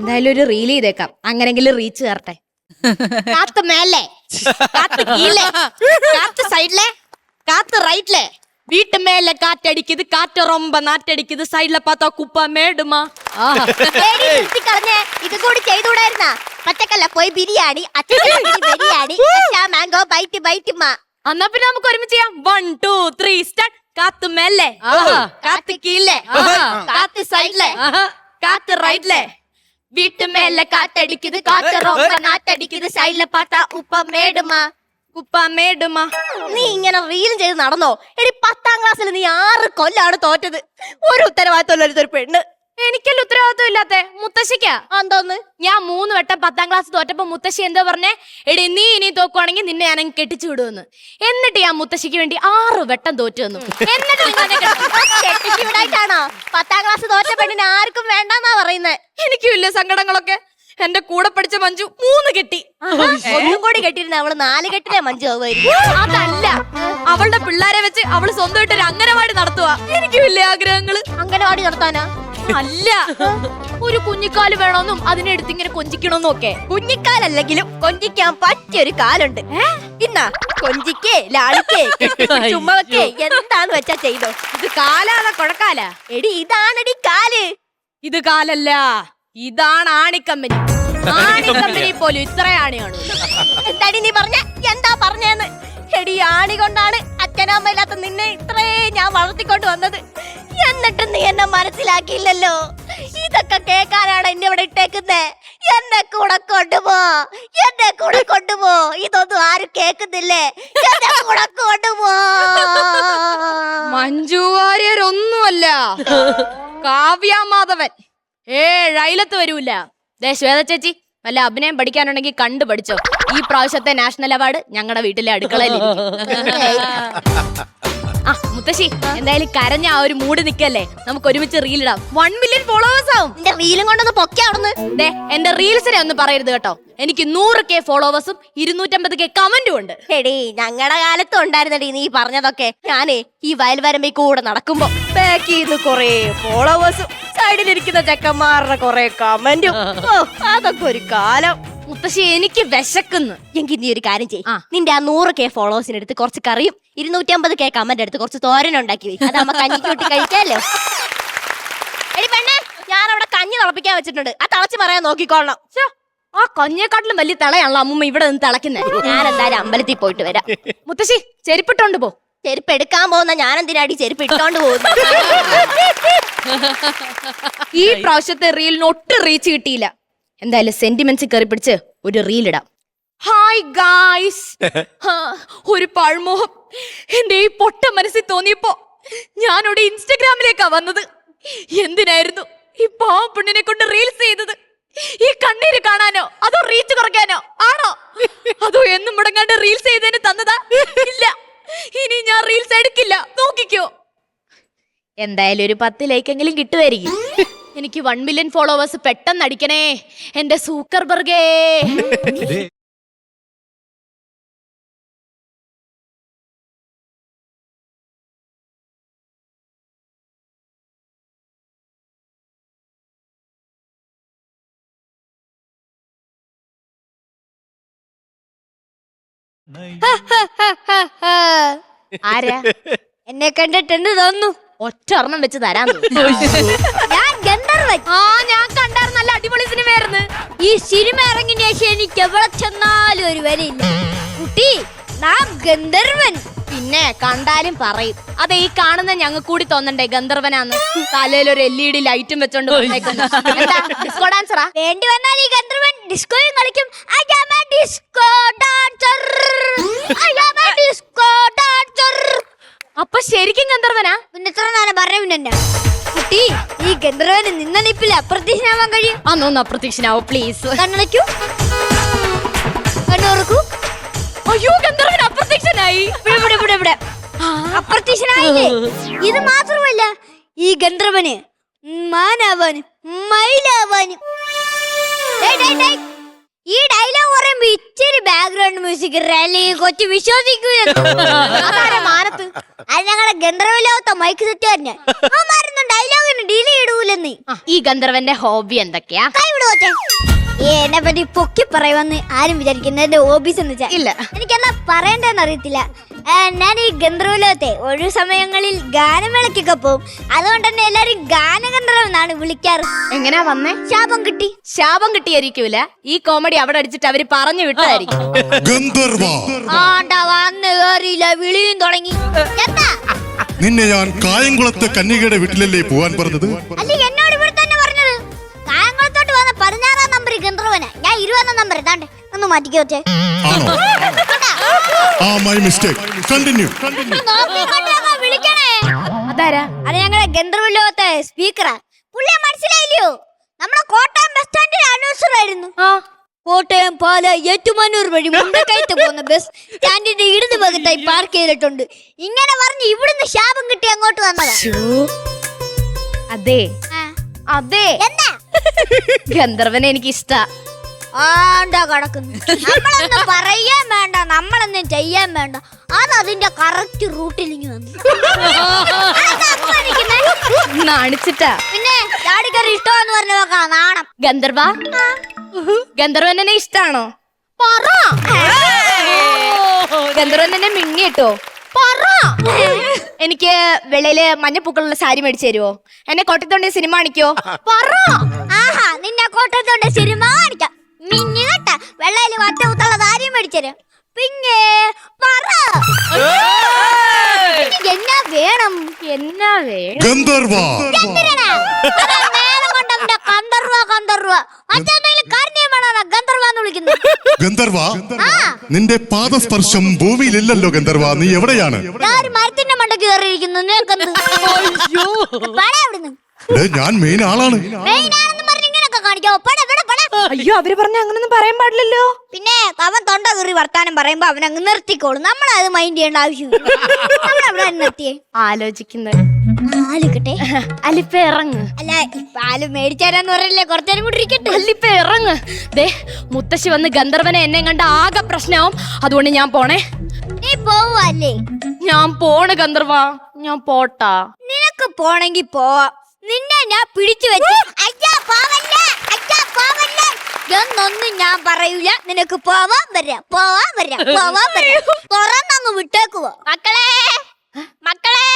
എന്തായാലും ഒരു റീൽ ചെയ്തേക്കാം. അങ്ങനെങ്കിലും റീച്ച് കയറട്ടെ കാത്ത് മേലെ. കാത്ത് കീഴേ കാത്ത് സൈഡിലെ കാത്ത് റൈറ്റിലെ വീട്ട് മേലെ കാറ്റടിക്കുത് കാറ്റ് റൊമ്പ നാറ്റടിക്കുത് സൈഡിലെ പാത്താ കുപ്പ മേടുമാ. കളഞ്ഞേ ഇത് കൂടി ചെയ്തുകൂടായിരുന്ന? പച്ചക്കല്ല പോയി biryani biryani mango bite bite മാ. എന്നാ പിന്നെ നമുക്ക് ഒരുമിച്ച് ചെയ്യാം. വൺ ടു ത്രീ സ്റ്റാർട്ട് കാത്ത് മേലെ. കാത്ത് കീഴിലെ. കാത്ത് സൈഡിലെ കാത്ത് റൈറ്റിലെ வீட்டு மேல காத்தடிக்குது காத்து ரொம்ப நாட்டடிக்குது சைடுல பார்த்தா உப்ப மேடுமா குப்பா மேடுமா നീ ഇങ്ങനെ റീലും ചെയ്ത് നടന്നോ എടി പത്താം ക്ലാസ്സിൽ നീ ആറ് കൊല്ലാണ് തോറ്റത് ഒരു ഉത്തരവാദിത്തം ഒരു പെണ്ണ് എനിക്കല്ല ഉത്തരവാദിത്വം ഇല്ലാത്ത. മുത്തശ്ശിക്കാ. എന്തോന്ന്? ഞാൻ മൂന്ന് വട്ടം പത്താം ക്ലാസ് തോറ്റപ്പോ മുത്തശ്ശി എന്താ പറഞ്ഞേ? എടി നീ ഇനി തോക്കുവാണെങ്കിൽ നിന്നെ ഞാൻ കെട്ടിച്ചു വിടുമെന്ന്. എന്നിട്ട് ഞാൻ മുത്തശ്ശിക്ക് വേണ്ടി ആറ് വട്ടം തോറ്റു വന്നു. എന്നിട്ട് നിങ്ങൾ എന്നെ കെട്ടി- വിടായിട്ടാണോ? പത്താം ക്ലാസ് തോറ്റ പെണ്ണിന് ആർക്കും വേണ്ടെന്നാ പറയുന്നത് എനിക്കും ഇല്ല സങ്കടങ്ങളൊക്കെ? എന്റെ കൂടെ പഠിച്ച മഞ്ജു മൂന്ന് കെട്ടി. ഒന്നും കൂടി കെട്ടിരുന്ന അവൾ നാല് കെട്ടിലെ മഞ്ജു ആവുമായിരിക്കും. അതല്ല. അവളുടെ പിള്ളേരെ വെച്ച് അവൾ സ്വന്തമായിട്ട് ഒരു അംഗനവാടി നടത്തുക എനിക്കും ഇല്ലേ ആഗ്രഹങ്ങൾ? അംഗനവാടി നടത്താനാ? അല്ല. ഒരു കുഞ്ഞിക്കാൽ വേണമെന്നും അതിനെടുത്ത് ഇങ്ങനെ കൊഞ്ചിക്കണമെന്നും ഒക്കെ കുഞ്ഞിക്കാലല്ലെങ്കിലും കൊഞ്ചിക്കാൻ പറ്റിയൊരു കാലുണ്ട്. ഇന്നാ കൊഞ്ചിക്കേ ലാളിക്കേ ചുമ്മവക്കേ എന്താന്ന് വെച്ചാ ചെയ്തോ? ഇത് കാലാണോ കൊഴക്കാല എടി ഇതാണെടി കാൽ. ഇത് കാലല്ല. ഇതാണ് ആണിക്കമ്പനി. ആണിക്കമ്പനി പോലും ഇത്ര ആണിയാണ്? എന്താടി നീ പറഞ്ഞ? എന്താ പറഞ്ഞേന്ന്? എടി ആണി കൊണ്ടാണ് അച്ഛനമ്മ ഇല്ലാത്ത നിന്നെ ഇത്രേ ഞാൻ വളർത്തിക്കൊണ്ട് വന്നത്. എന്നിട്ടും നീ എന്നെ മനസ്സിലാക്കിയില്ലല്ലോ. ഇതൊക്കെ കേൾക്കാനാണ് എന്നെ ഇവിടെ ഇട്ടേക്കുന്നേ. എന്നെ കൂടെ കൊണ്ടുപോ എന്നെ കൂടെ കൊണ്ടുപോ ഇതൊന്നും ആരും കേൾക്കുന്നില്ലേ? എന്നെ കൂടെ കൊണ്ടുപോ മഞ്ജു വാര്യരൊന്നുമല്ല. കാവ്യ മാധവൻ. ഏഴയിലത്ത് വരൂല. ദേ ശ്വേത ചേച്ചി. വല്ല അഭിനയം പഠിക്കാനുണ്ടെങ്കിൽ കണ്ടു പഠിച്ചോ. ഈ പ്രാവശ്യത്തെ നാഷണൽ അവാർഡ് ഞങ്ങളുടെ വീട്ടിലെ അടുക്കളയിൽ മുത്തശ്ശി എന്തായാലും കരഞ്ഞ ആ ഒരു മൂഡ് നിക്കല്ലേ? നമുക്ക് ഒരുമിച്ച് റീൽ ഇടാം. വൺ മില്യൺ ഫോളോവേഴ്സ് ആവും. എന്റെ റീലും കൊണ്ടൊന്ന് പൊക്കി അവിടുന്ന്. ദേ എന്റെ റീൽസിനെ ഒന്ന് പറയരുത് കേട്ടോ. എനിക്ക് നൂറ് കെ ഫോളോവേഴ്സും ഇരുന്നൂറ്റമ്പത് കെ കമന്റും ഉണ്ട്. എടി ഞങ്ങളുടെ കാലത്തും ഉണ്ടായിരുന്നടി നീ പറഞ്ഞതൊക്കെ. ഞാനേ ഈ വയൽ വരമ്പി കൂടെ നടക്കുമ്പോ ബാക്ക് ചെയ്ത് കൊറേ ഫോളോവേഴ്സും സൈഡിലിരിക്കുന്ന ചെക്കന്മാരുടെ കൊറേ കമന്റും ഓ അതൊക്കെ ഒരു കാലം. മുത്തശ്ശി എനിക്ക് വിശക്കുന്നു. എങ്കിൽ നീ ഒരു കാര്യം ചെയ്യ്. ആ. നിന്റെ ആ നൂറ് കെ ഫോളോവേഴ്സിന് എടുത്ത് കുറച്ച് കറിയും ഇരുന്നൂറ്റി അമ്പത് കെ കമന്റ് എടുത്ത് കുറച്ച് തോരൻ ഉണ്ടാക്കി വെക്കും. അത് നമ്മ കഞ്ഞിക്ക് കൂട്ടി എടി പെണ്ണെ ഞാൻ അവിടെ കഞ്ഞി തിളപ്പിക്കാൻ വെച്ചിട്ടുണ്ട്. ആ തിളച്ച് പറയാൻ നോക്കിക്കോളണം. ശ്ശോ, ആ കഞ്ഞേക്കാട്ടിലും വലിയ തിളയാണല്ലോ അമ്മൂമ്മ ഇവിടെ നിന്ന് തിളക്കുന്നേ. ഞാൻ എന്തായാലും അമ്പലത്തിൽ പോയിട്ട് വരാം. മുത്തശ്ശി ചെരുപ്പിട്ടോണ്ട് പോ. ചെരുപ്പ് എടുക്കാൻ പോകുന്ന ഞാൻ എന്തിനാടി ചെരുപ്പ് ഇട്ടോണ്ട് പോകുന്നു? ഈ പ്രാവശ്യത്തെ റീലിന് ഒട്ടും റീച്ച് കിട്ടിയില്ല. എന്തായാലും സെന്റിമെന്റ്സ് കയറി പിടിച്ച് ഒരു റീൽ ഇടാം. ഹായ് ഗായ്സ് ഒരു പഴമോഹം. എന്റെ ഈ പൊട്ട മനസ്സിൽ തോന്നിയപ്പോ ഞാനോട് ഇൻസ്റ്റഗ്രാമിലേക്കാ വന്നത്. എന്തിനായിരുന്നു ഈ പാവം പെണ്ണിനെ കൊണ്ട് റീൽസ് ചെയ്തത്? ഈ കണ്ണീര് കാണാനോ? അതോ റീച്ച് കുറയ്ക്കാനോ? ആണോ? അതോ എന്നും മുടങ്ങാണ്ട് റീൽസ് ചെയ്തതിന് തന്നതാ? ഇല്ല. ഇനി ഞാൻ റീൽസ് എടുക്കില്ല. നോക്കിക്കോ. എന്തായാലും ഒരു പത്ത് ലൈക്കെങ്കിലും കിട്ടുമായിരിക്കും. എനിക്ക് വൺ മില്യൺ ഫോളോവേഴ്സ് പെട്ടെന്ന് അടിക്കണേ. എന്റെ സൂക്കർ ബർഗേ. ആരാ? എന്നെ കണ്ടിട്ട് എന്ത് തോന്നുന്നു. ഒറ്റ ഒരെണ്ണം വെച്ച് തരാൻ ആ ഞാൻ കണ്ടായിരുന്നു നല്ല അടിപൊളി സിനിമയായിരുന്നു. ഈ സിനിമ ഇറങ്ങിയ ശേഷം എനിക്ക് എവിടെ ചെന്നാലും ഒരു വിലയില്ല. കുട്ടി നാം ഗന്ധർവൻ. പിന്നെ കണ്ടാലും പറയും. അതെ ഈ കാണുന്ന ഞങ്ങൾ കൂടി തോന്നണ്ടേ ഗന്ധർവനാന്ന്? തലയിൽ ഒരു എൽ ഇ ഡി ലൈറ്റും വെച്ചോണ്ട് ഡിസ്കോ ഡാൻസറാ വേണ്ടി വന്നാൽ ഈ ഗന്ധർവൻ ഡിസ്കോയും കളിക്കും. Disco dancer disco dancer. അപ്പൊ ശരിക്കും ഗന്ധർവനാ? പിന്നെ ഇത്ര നേരം പറഞ്ഞ പിന്നെ കുട്ടി ഈ ഗന്ധർവന് നിന്ന നിപ്പിൽ അപ്രത്യക്ഷനാവാൻ കഴിയും? അന്നൊന്ന് അപ്രത്യക്ഷനാവോ പ്ലീസ് കണ്ണടയ്ക്കൂ. കണ്ണുറക്കൂ. അയ്യോ ഗന്ധർവൻ അപ്രത്യക്ഷനായി. ഇവിടെ ഇവിടെ ഇവിടെ ഇവിടെ. അപ്രത്യക്ഷനായില്ലേ? ഇത് മാത്രമല്ല ഈ ഗന്ധർവന് മാനാവാനും മയിലാവാനും. ഡേ ഡേ ഡേയ്. ഈ ഡയലോഗ് പറയുമ്പോ ഇച്ചിരി ബാക്ക്ഗ്രൗണ്ട് മ്യൂസിക് റാലി കൊച്ചു വിശ്വസിക്കൂലെന്ന് അതാരാ മാനത്ത് അത് ഞങ്ങളെ ഗന്ധർവലോകത്തെ മൈക്ക് സെറ്റ് തന്നെ അവന്മാരൊന്നും ഡയലോഗിന് ഡിലേ ഇടൂലെന്ന്. ഈ ഗന്ധർവന്റെ ഹോബി എന്തൊക്കെയാ? കൈവിടുവോട്ടെ എന്നെ പറ്റി പൊക്കി പറയുമെന്ന് ആരും വിചാരിക്കുന്നത് എന്റെ ഹോബീസ് എന്ന് വെച്ചാൽ ഇല്ല. എനിക്കെന്നാ പറയണ്ടെന്ന് അറിയത്തില്ല. ഞാൻ ഈ ഗന്ധർവലോകത്തെ ഒഴിവു സമയങ്ങളിൽ ഗാനമേളക്കൊക്കെ പോവും. അതുകൊണ്ട് തന്നെ എല്ലാരും ഗാനഗന്ധർവ് എന്നാണ് വിളിക്കാറ്. എങ്ങനെയാ വന്നേ? ശാപം കിട്ടി. ശാപം കിട്ടിയായിരിക്കൂല. ഈ കോമഡി അവിടെ അടിച്ചിട്ട് അവർ പറഞ്ഞു വിട്ടതായിരിക്കും. ഗന്ധർവ ആണ്ട വന്ന് കേറിയില്ല വിളിയും തുടങ്ങി. എന്താ? നിന്നെ ഞാൻ കായംകുളത്തെ കന്യകയുടെ വീട്ടിലല്ലേ പോവാൻ പറഞ്ഞത്? അല്ല എന്നോട് ഇവിടെ തന്നെ പറഞ്ഞത്? കായംകുളത്തോട്ട് വന്ന പതിനാറാം നമ്പർ ഗന്ധർവന ഞാൻ ഇരുപതാം നമ്പർ താണ്ടെ ഒന്ന് മാറ്റിക്കോ ആണോ? ആ മൈ മിസ്റ്റേക്ക് കണ്ടിന്യൂ വിളിക്കണേ? അതാരാ? അത് ഞങ്ങളെ ഗന്ധർവ ലോകത്തെ സ്പീക്കറാ. പുള്ളിയെ മനസ്സിലായില്ലയോ? നമ്മുടെ കോട്ടയം ബസ് സ്റ്റാൻഡിൽ അനൗൺസർ ആയിരുന്നു ആ. കോട്ടയം പാല ഏറ്റുമാനൂർ വഴി മുണ്ടക്കയത്ത് പോകുന്ന ബസ് സ്റ്റാൻഡിന്റെ ഇടത് ഭാഗത്തായി പാർക്ക് ചെയ്തിട്ടുണ്ട്. ഇങ്ങനെ പറഞ്ഞ് ഇവിടുന്ന് ശാപം കിട്ടി അങ്ങോട്ട് വന്നതാ. അതെ. അതെ. എന്താ? ഗന്ധർവനെ എനിക്ക് ഇഷ്ട ആണ്ടാ കിടക്കുന്നു. നമ്മളൊന്നും പറയാൻ വേണ്ട നമ്മളൊന്നും ചെയ്യാൻ വേണ്ട. അത് അതിന്റെ കറക്റ്റ് റൂട്ടിൽ ഇങ്ങ് വന്നു? നാണിച്ചിട്ടാ പിന്നെ ചാടിക്കറി ഇഷ്ടമെന്ന് പറഞ്ഞ നോക്കാം നാണം. ഗന്ധർവ? ഗന്ധർവൻ എന്നെ ഇഷ്ടാണോ? പറ. ഗന്ധർവൻ എന്നെ മിങ്ങിട്ടോ പറ. എനിക്ക് വെള്ളയിൽ മഞ്ഞപ്പൂക്കളുള്ള സാരി മേടിച്ചു തരുവോ? എന്നെ കോട്ടത്തോണ്ടി സിനിമ കാണിക്കോ? പറ. ആഹാ നിന്നെ കോട്ടയത്തോണ്ട് സിനിമ കേട്ട. ഊത്തുള്ള വറ്റ കുത്തുള്ള താരിയും മേടിച്ചരും. പിന്നെ പറ. എനിക്ക് എന്നാ വേണം? എന്നാ വേണം? ഗന്ധർവ. എന്തിനാ? അതാ നേരം കൊണ്ട് അവന്റെ ഗന്ധർവ കാര്യം വിളിക്കുന്നത് ഗന്ധർവ നിന്റെ പാദസ്പർശം ഭൂമിയിലില്ലല്ലോ ഗന്ധർവ. നീ എവിടെയാണ്? ഒരു മരത്തിന്റെ മണ്ടക്ക് കയറിയിരിക്കുന്നു? നിനക്കെന്ത്? പട അവിടുന്ന്. ഡേ, ഞാൻ മെയിൻ ആളാണ്. മെയിനാണെന്ന് പറഞ്ഞ് കാണിക്കോ. പട ഇവിടെ പട. അയ്യോ അവർ പറഞ്ഞ അങ്ങനൊന്നും പറയാൻ പാടില്ലല്ലോ. പിന്നെ അവൻ തൊണ്ട കീറി വർത്താനം പറയുമ്പോ അവൻ അങ്ങ് നിർത്തിക്കോളും. നമ്മൾ അത് മൈൻഡ് ചെയ്യേണ്ട ആവശ്യമില്ല. നമ്മൾ അവിടെ നിർത്തിയേ. ആലോചിക്കുന്നത്. ആലിക്കട്ടെ അലിപ്പ ഇറങ്ങ്. അല്ല പാൽ മേടിച്ചാരാന്ന് പറയല്ലേ? കുറച്ചേരം കൂടി ഇരിക്കട്ടെ. അല്ലിപ്പ ഇറങ്ങ്. ദേ മുത്തശ്ശി വന്ന് ഗന്ധർവനെ എന്നെ കണ്ട ആകെ പ്രശ്നമാവും അതുകൊണ്ട് ഞാൻ പോണേ. നീ പോവല്ലേ ഞാൻ പോണ് ഗന്ധർവ. ഞാൻ പോട്ടാ. നിനക്ക് പോണെങ്കി പോവാം. നിന്നെ ഞാൻ പിടിച്ചു വെച്ച് അയ്യാ എന്നൊന്നും ഞാൻ പറയൂല. നിനക്ക് പോവാൻ വരാം. പോവാൻ വരാം. പോവാൻ വരാം. തുറന്നങ്ങ് വിട്ടേക്കുവോ? മക്കളെ മക്കളെ.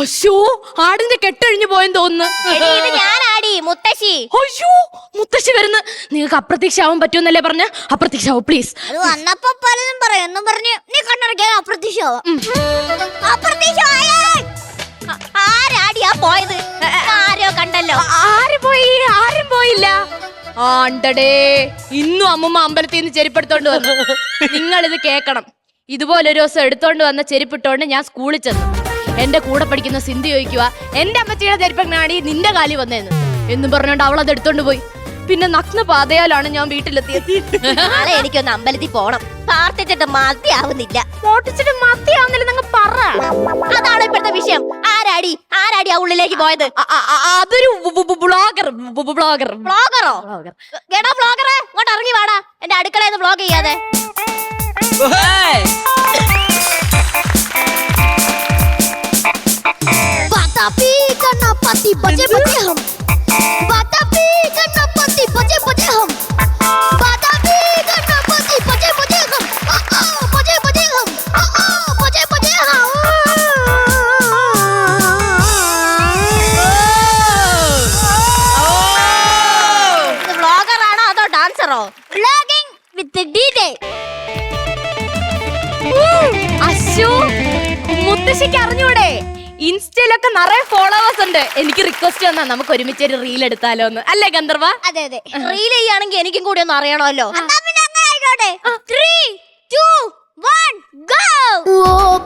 അശോ ആടിന്റെ കെട്ടഴിഞ്ഞു പോയെന്ന് തോന്നുന്നു. ഇത് ഞാനാടി മുത്തശ്ശി. അയ്യോ മുത്തശ്ശി വരുന്നു. നിങ്ങൾക്ക് അപ്രത്യക്ഷാവാൻ പറ്റുമെന്നല്ലേ പറഞ്ഞ? അപ്രത്യക്ഷാവും പ്ലീസ് അത് വന്നപ്പോ പലതും പറയും. എന്നും പറഞ്ഞ് നീ കണ്ണടക്കാൻ അപ്രത്യക്ഷമാവാം. ആരാടിയാ പോയത്? ആരോ കണ്ടല്ലോ. ആര് പോയി ആരും പോയില്ല. ആണ്ടടേ ഇന്നും അമ്മമ്മ അമ്പലത്തിൽ നിന്ന് ചെരുപ്പെടുത്തോണ്ട് വന്നു. നിങ്ങൾ ഇത് കേക്കണം. ഇതുപോലെ ഒരു ദിവസം എടുത്തോണ്ട് വന്ന ചെരുപ്പിട്ടോണ്ട് ഞാൻ സ്കൂളിൽ ചെന്നു. എന്റെ കൂടെ പഠിക്കുന്ന സിന്ധു ചോദിക്കുക എന്റെ അമ്മച്ചിയുടെ ചെരുപ്പനാടി നിന്റെ കാലി വന്നേന്ന്. എന്നും പറഞ്ഞോണ്ട് അവൾ അത് എടുത്തോണ്ട് പോയി. പിന്നെ നഗ്ന പാതയാലാണ് ഞാൻ വീട്ടിലെത്തിയത് നാളെ എനിക്കൊന്ന് അമ്പലത്തിൽ പോണം പ്രാർത്ഥിച്ചിട്ട് മതിയാവുന്നില്ല മോട്ടിച്ചിട്ട് മത്തിയാവുന്നില്ല നിങ്ങൾ പറ അതാണ് ഇപ്പോഴത്തെ വിഷയം ആരാടി ആരാടി ആ ഉള്ളിലേക്ക് പോയത് അ- അ- അ- അതൊരു ബ്ലോഗർ ബ്ലോഗർ വ്ളോഗറോ എടാ വ്ളോഗറെ ഇങ്ങോട്ട് ഇറങ്ങി വാടാ എന്റെ അടുക്കളയിൽ നിന്ന് വ്ളോഗ് ചെയ്യാതെ बतापी गणपति बजे बजे हम बतापी потягом. Потопи, гано, поти, поти, потягом. О-о, поти, потягом. О-о, поти, потягом. ബ്ലോഗറാണോ അതോ ഡാൻസറോ blogging with D J Ashu മുത്തശ്ശിക്ക് അറിഞ്ഞൂടെ ഇൻസ്റ്റയിലൊക്കെ നിറയെ ഫോളോവേഴ്സ് ഉണ്ട്. എനിക്ക് റിക്വസ്റ്റ് വന്നാ നമുക്ക് ഒരുമിച്ച് ഒരു റീൽ എടുത്താലോ എന്ന്. അല്ലേ ഗന്ധർവ? അതെ അതെ. റീൽ ചെയ്യാണെങ്കിൽ എനിക്കും കൂടി ഒന്ന് അറിയണമല്ലോ. ഓ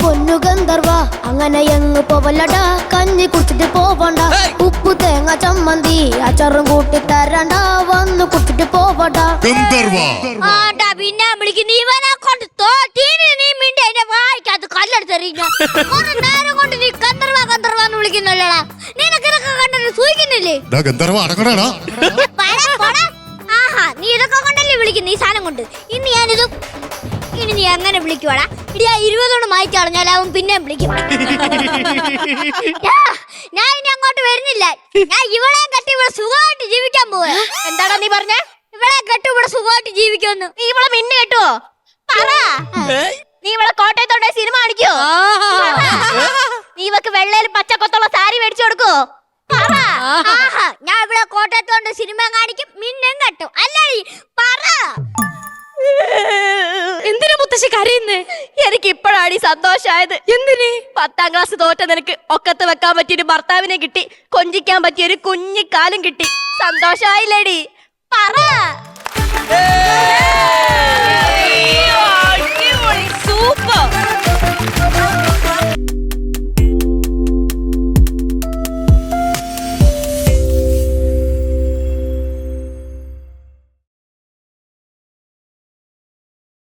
പൊന്നു ഗന്ധർവ അങ്ങനെ എങ്ങ് പോവല്ലടാ. കഞ്ഞി കുടിച്ചിട്ട് പോവണ്ട. ഉപ്പ് തേങ്ങ ചമ്മന്തി അച്ചാറും കൂട്ടി തരണ്ട. വന്ന് കുടിച്ചിട്ട് പോവണ്ട ഗന്ധർവ! ആണ്ടാ പിന്നെ വിളിക്കുന്ന ഇവനെ കൊണ്ട് തോറ്റീന് നീ മിണ്ടി. എന്റെ വായിക്കകത്ത് കല്ലെടുത്തെറിയുന്ന വിളിക്കുന്നല്ലോടാ നിനക്ക് ഇതൊക്കെ കണ്ടിട്ട് സൂഹിക്കുന്നില്ലേ ഡാ ഗന്ധർവ അടങ്ങടാടാ പടാ, പടാ. ആഹാ നീ ഇതൊക്കെ കൊണ്ടല്ലേ വിളിക്കുന്നു ഈ സാധനം കൊണ്ട്? ഇനി ഞാനിത് ഇനി എങ്ങനെ വിളിക്കുവാടാ. ഇടി ആ ഇരുപതോട് മായിച്ചു കളഞ്ഞാൽ അവൻ പിന്നെ വിളിക്കും. യാ, ഞാൻ ഇനി അങ്ങോട്ട് വരുന്നില്ല. ഞാൻ ഇവളെ കെട്ടി ഇവിടെ സുഖമായിട്ട് ജീവിക്കാൻ പോവാ. എന്താടാ നീ പറഞ്ഞേ? ഇവളെ കെട്ടി ഇവിടെ സുഖമായിട്ട് ജീവിക്കുമെന്ന്. നീ ഇവളെ മിന്നു കെട്ടുവോ? പറ. നീ ഇവളെ കോട്ടയത്തോടെ സിനിമ കാണിക്കോ നീ ഇവക്ക് വെള്ളയിൽ പച്ചക്കൊത്തുള്ള സാരി മേടിച്ചു കൊടുക്കോ പറ ആഹാ ഞാൻ ഇവിടെ കോട്ടയത്തോണ്ട് സിനിമ കാണിക്കും മിന്നും കട്ടും. അല്ലേ പറ. എന്തിനാ മുത്തശ്ശി കരയുന്നേ? എനിക്ക് ഇപ്പോഴാണ് ഈ സന്തോഷമായത് എന്തിന്? പത്താം ക്ലാസ് തോറ്റ നിനക്ക് ഒക്കത്ത് വെക്കാൻ പറ്റിയൊരു ഭർത്താവിനെ കിട്ടി കൊഞ്ചിക്കാൻ പറ്റിയൊരു കുഞ്ഞിക്കാലം കിട്ടി. സന്തോഷമായില്ലേടി പറ.